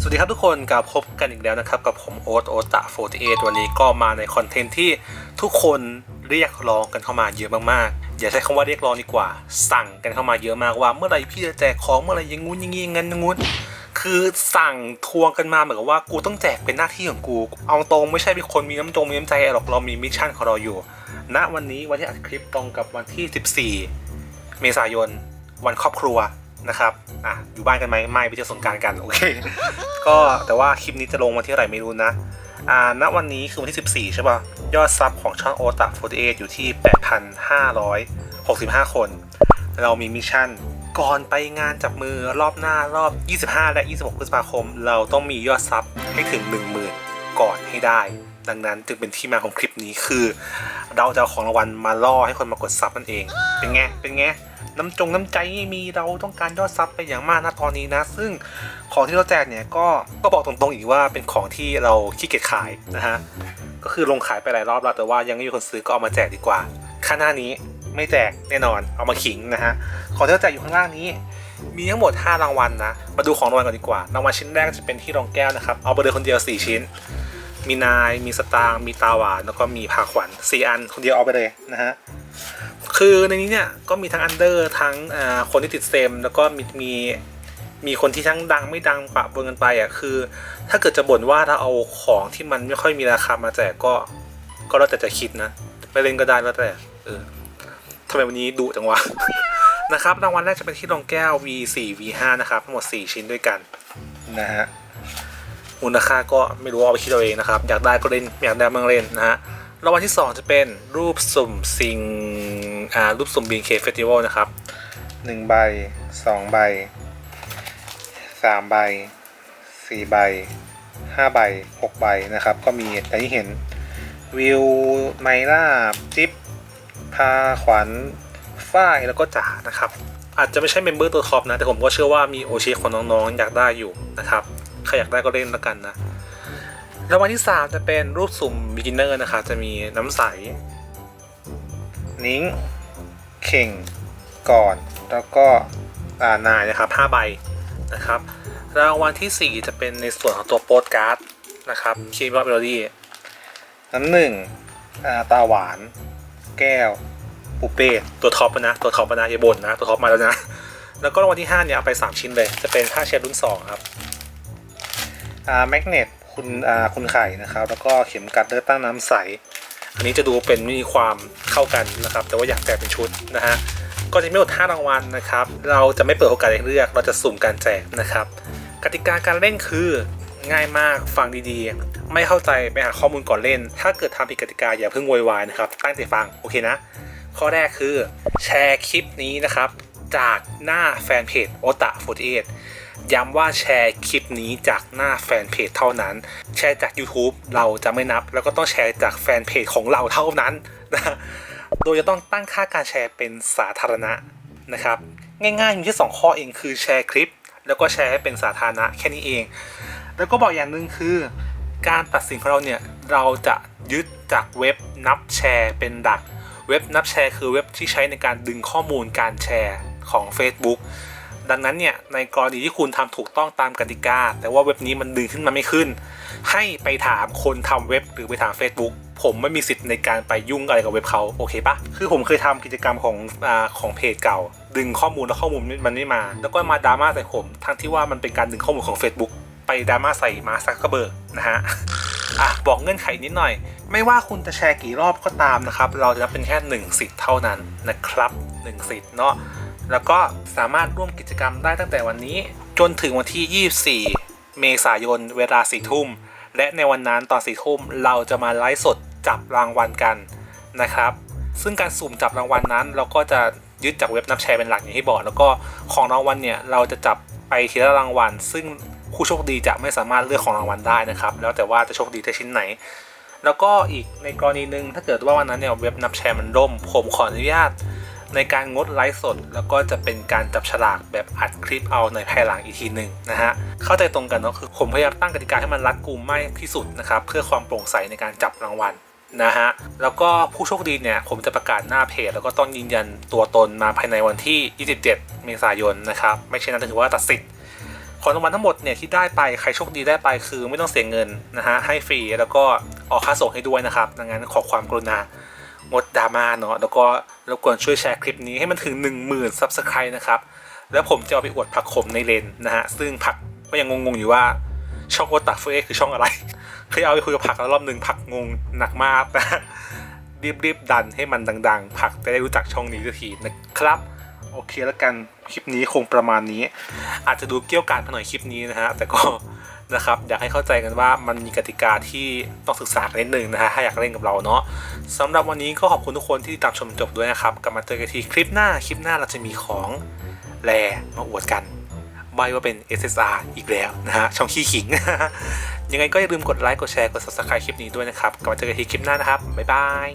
สวัสดีครับทุกคนกลับพบกันอีกแล้วนะครับ กับผมโอ๊ตโอตะ48วันนี้ก็มาในคอนเทนต์ที่ทุกคนเรียกร้องกันเข้ามาเยอะมากๆ อย่าใช้คำว่าเรียกร้องดีกว่า สั่งกันเข้ามาเยอะมากว่า เมื่อไหร่พี่จะแจกของเมื่อไหร่ยังงู้นย่างงี้งั้นย่างงู้นคือสั่งทวงกันมาเหมือนกับว่ากูต้องแจกเป็นหน้าที่ของกู เอาตรงไม่ใช่เป็นคนมีน้ำจงมีน้ำใจหรอกเรามีมิชชั่นของเราอยู่ณวันนี้วันที่อัดคลิปตรงกับวันที่ 14 เมษายน วันครอบครัวนะครับอะอยู่บ้านกันไหมไม่ไปเที่ยวสงการกันโอเค ก็แต่ว่าคลิปนี้จะลงวันที่อะไหรไม่รู้นะอ่าณวันนี้คือวันที่ 14 ใช่ป่ะ ยอดซับของช่องโอตา48อยู่ที่ 8,565 คน เรามีมิชชั่นก่อนไปงานจับมือรอบหน้ารอบ 25 และ 26 พฤษภาคม เราต้องมียอดซับให้ถึง 10,000 ก่อนให้ได้ ดังนั้นจึงเป็นที่มาของคลิปนี้คือ เราจะเอาของรางวัลมาล่อให้คนมากดซับนั่นเอง เป็นไง เป็นไง น้ำจงน้ำใจม่มีเราต้องการยอดซับไปอย่างมากนะตอนนี้นะ ซึ่งของที่เราแจกเนี่ยก็ก็บอกตรงๆอีกว่าเป็นของที่เราขี้เกียจขายนะฮะ ก็คือลงขายไปหลายรอบแล้วแต่ว่ายังไม่มีคนซื้อก็เอามาแจกดีกว่าค่าหน้านี้ไม่แจกแน่นอน เอามาขิงนะฮะ ของที่เราแจกอยู่ข้างล่างนี้มีทั้งหมด 5 รางวัลนะ มาดูของรางวัลก่อนดีกว่า รางวัลชิ้นแรกจะเป็นที่รองแก้วนะครับ เอาไปเลยคนเดียว 4 ชิ้น มีนาย มีสตางมีตาหวานแล้วก็มีพาขวัญ4อันคนเดียวเอาไปเลยนะฮะคือในนี้เนี่ยก็มีทั้งอันเดอร์ทั้งคนที่ติดเซม แล้วก็มีมีมีคนที่ทั้งดังไม่ดังปะปนกันไปอะคือ ถ้าเกิดจะบ่นว่าถ้าเอาของที่มันไม่ค่อยมีราคามาแจกก็ก็แล้วแต่จะคิดนะไม่เล่นก็ได้แล้วแต่เออทำไมวันนี้ดุจังวะนะครับรางวัลแรกจะเป็นที่รองแก้ว V4 V5 นะครับทั้งหมด 4 ชิ้นด้วยกันนะฮะ มูลค่าก็ไม่รู้เอาไปคิดเอาเองนะครับ อยากได้ก็เล่นอยากได้มังเล่นนะฮะรางวัลที่ 2 จะเป็นรูปสุ่มซิงอ่ารูปสุ่ม BNK Festival นะครับ1ใบ2ใบ3ใบ4ใบ5ใบ6ใบนะครับ ก็มีอย่ที่เห็นวิวไมล่าจิ๊บพาขวัญฝ้ายแล้วก็จ๋านะครับ อาจจะไม่ใช่เมมเบอร์ตัวท็อปนะ แต่ผมก็เชื่อว่ามีโอชิของน้องๆ อยากได้อยู่นะครับ ใครอยากได้ก็เล่นแล้วกันนะรางวัลที่ 3 จะเป็นรูปสุ่ม beginner นะครับจะมีน้ำใส นิ้ง เข่ง ก่อน แล้วก็านายนะครับ5ใบนะครับ รางวัลทีสี่4 จะเป็นในส่วนของตัวโปสการ์ดนะครับคีบอเมโลดี้น้ำหนึ่งาตาหวาน แก้ว ปูเป้ตัวท็อปนะ ตัวท็อปนะอย่าบ่นนะ ตัวท็อปมาแล้วนะ แล้วก็รางวัลที่ 5 เนี่ย เอาไป 3 ชิ้นเลย จะเป็น5เชฟรุ่น 2 ครับ แมกเนตคุณคุณไข่นะครับ แล้วก็เข็มกัดเลือกตั้งน้ำใส อันนี้จะดูเป็นมีความเข้ากันนะครับ แต่ว่าอยากแจกเป็นชุดนะฮะ ก็จะมีหมด5รางวัลนะครับ เราจะไม่เปิดโอกาสให้เลือก เราจะสุ่มการแจกนะครับ กติกาการเล่นคือง่ายมาก ฟังดีๆ ไม่เข้าใจไปหาข้อมูลก่อนเล่น ถ้าเกิดทำผิดกติกาอย่าเพิ่งโวยวายนะครับ ตั้งใจฟัง โอเคนะ ข้อแรกคือแชร์คลิปนี้นะครับ จากหน้าแฟนเพจโอตะ48ย้ำว่าแชร์คลิปนี้จากหน้าแฟนเพจเท่านั้น แชร์จาก YouTube เราจะไม่นับ แล้วก็ต้องแชร์จากแฟนเพจของเราเท่านั้นนะโดยจะต้องตั้งค่าการแชร์เป็นสาธารณะนะครับ ง่ายๆมีแค่สองข้อเองคือแชร์คลิป แล้วก็แชร์ให้เป็นสาธารณะแค่นี้เอง แล้วก็บอกอย่างหนึ่งคือ การตัดสินของเราเนี่ยเราจะยึดจากเว็บนับแชร์เป็นดักเว็บนับแชร์คือเว็บที่ใช้ในการดึงข้อมูลการแชร์ ของ Facebook ดังนั้นเนี่ยในกรณีที่คุณทำถูกต้องตามกติกา แต่ว่าเว็บนี้มันดึงขึ้นมาไม่ขึ้น ให้ไปถามคนทำเว็บหรือไปถาม Facebook ผมไม่มีสิทธิ์ในการไปยุ่งอะไรกับเว็บเขาโอเคปะคือผมเคยทำกิจกรรมของอของเพจเก่า ดึงข้อมูลแล้วข้อมูลมันไม่มา แล้วก็มาดราม่าใส่ผมทั้งที่ว่ามันเป็นการดึงข้อมูลของ Facebook ไปดราม่าใส่มาซักกระเบิร์นะฮะอะบอกเงื่อนไขนิดหน่อย ไม่ว่าคุณจะแชร์กี่รอบก็ตามนะครับ เราจะนับเป็นแค่ 1 สิทธิ์เท่านั้นนะครับ 1 สิทธิ์เนาะ แล้วก็สามารถร่วมกิจกรรมได้ตั้งแต่วันนี้ จนถึงวันที่ 24 เมษายนเวลา4ทุ่ม และในวันนั้นตอน4ทุ่มเราจะมาไลฟ์สดจับรางวัลกันนะครับ ซึ่งการสุ่มจับรางวัลนั้น เราก็จะยึดจากเว็บนับแชร์เป็นหลักอย่างที่บอกแล้วก็ของรางวัลเนี่ยเราจะจับไปทีละรางวัล ซึ่งผู้โชคดีจะไม่สามารถเลือกของรางวัลได้นะครับ แล้วแต่ว่าจะโชคดีได้ชิ้นไหน แล้วก็อีกในกรณีหนึ่งถ้าเกิดว่าวันนั้นเนี่ยเว็บนับแชร์มันล่มผมขออนุญาต ในการงดไลฟ์สด แล้วก็จะเป็นการจับฉลากแบบอัดคลิปเอาในภายหลังอีกทีหนึ่งนะฮะเข้าใจตรงกันเนาะคือผมพยายามตั้งกติกาให้มันรัดกุมมากที่สุดนะครับเพื่อความโปร่งใสในการจับรางวัลนะฮะแล้วก็ผู้โชคดีเนี่ยผมจะประกาศหน้าเพจ แล้วก็ต้องยืนยันตัวตนมาภายในวันที่ 27 เมษายนนะครับไม่เช่นนั้นถือว่าตัดสิทธิ์ของรางวัลทั้งหมดเนี่ยที่ได้ไปใครโชคดีได้ไปคือไม่ต้องเสียเงินนะฮะให้ฟรีแล้วก็ออกค่าส่งให้ด้วยนะครับดังนั้นขอความกรุณา งดดราม่าเนาะแล้วก็รบกวนช่วยแชร์คลิปนี้ให้มันถึง 10,000 Subscribe นะครับ แล้วผมจะเอาไปอวดผักขมในเลนนะฮะ ซึ่งผักก็ยังงงๆอยู่ว่าช่องโอตาเฟเอคือช่องอะไร เคยเอาไปคุยกับผักแล้วรอบหนึ่งผักงงหนักมากนะรีบๆดันให้มันดัง ๆ ผักจะได้รู้จักช่องนี้สักทีนะครับโอเคแล้วกันคลิปนี้คงประมาณนี้ อาจจะดูเกี่ยวกาดหน่อยคลิปนี้นะฮะแต่ก็ นะครับ อยากให้เข้าใจกันว่ามันมีกติกาที่ต้องศึกษากันนิดนึงนะฮะถ้าอยากเล่นกับเราเนาะสำหรับวันนี้ก็ขอบคุณทุกคนที่ติดตามชมจบด้วยนะครับกลับมาเจอกันทีคลิปหน้าคลิปหน้าเราจะมีของแลมาอวดกันใบว่าเป็น SSR อีกแล้วนะฮะช่องขี้ขิง ยังไงก็อย่าลืมกดไลค์กดแชร์กด subscribe คลิปนี้ด้วยนะครับกลับมาเจอกันทีคลิปหน้านะครับบ๊ายบาย